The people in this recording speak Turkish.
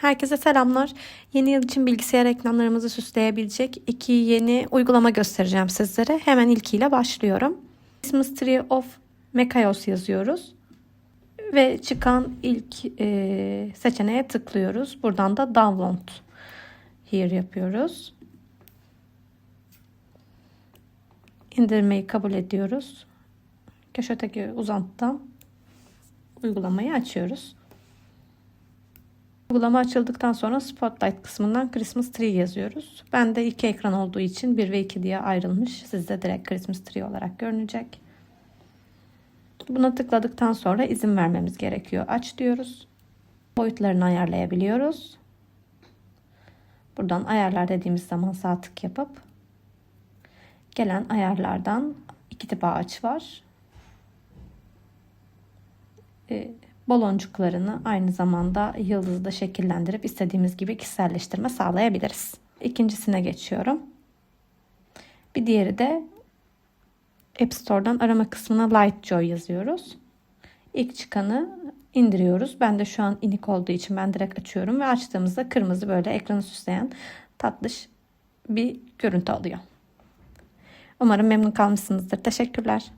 Herkese selamlar. Yeni yıl için bilgisayar ekranlarımızı süsleyebilecek iki yeni uygulama göstereceğim sizlere. Hemen ilkiyle başlıyorum. Christmas Tree of Macayos yazıyoruz. Ve çıkan ilk e, seçeneğe tıklıyoruz. Buradan da Download Here yapıyoruz. İndirmeyi kabul ediyoruz. Köşedeki uzantıdan uygulamayı açıyoruz. Uygulama açıldıktan sonra Spotlight kısmından Christmas Tree yazıyoruz. Ben de iki ekran olduğu için 1 ve 2 diye ayrılmış. Sizde direkt Christmas Tree olarak görünecek. Buna tıkladıktan sonra izin vermemiz gerekiyor. Aç diyoruz. Boyutlarını ayarlayabiliyoruz. Buradan ayarlar dediğimiz zaman sağ tık yapıp gelen ayarlardan iki tip ağaç var. Ee, baloncuklarını aynı zamanda yıldızda şekillendirip istediğimiz gibi kişiselleştirme sağlayabiliriz. İkincisine geçiyorum. Bir diğeri de App Store'dan arama kısmına Lightjoy yazıyoruz. İlk çıkanı indiriyoruz. Ben de şu an inik olduğu için ben direkt açıyorum ve açtığımızda kırmızı böyle ekranı süsleyen tatlış bir görüntü alıyor. Umarım memnun kalmışsınızdır. Teşekkürler.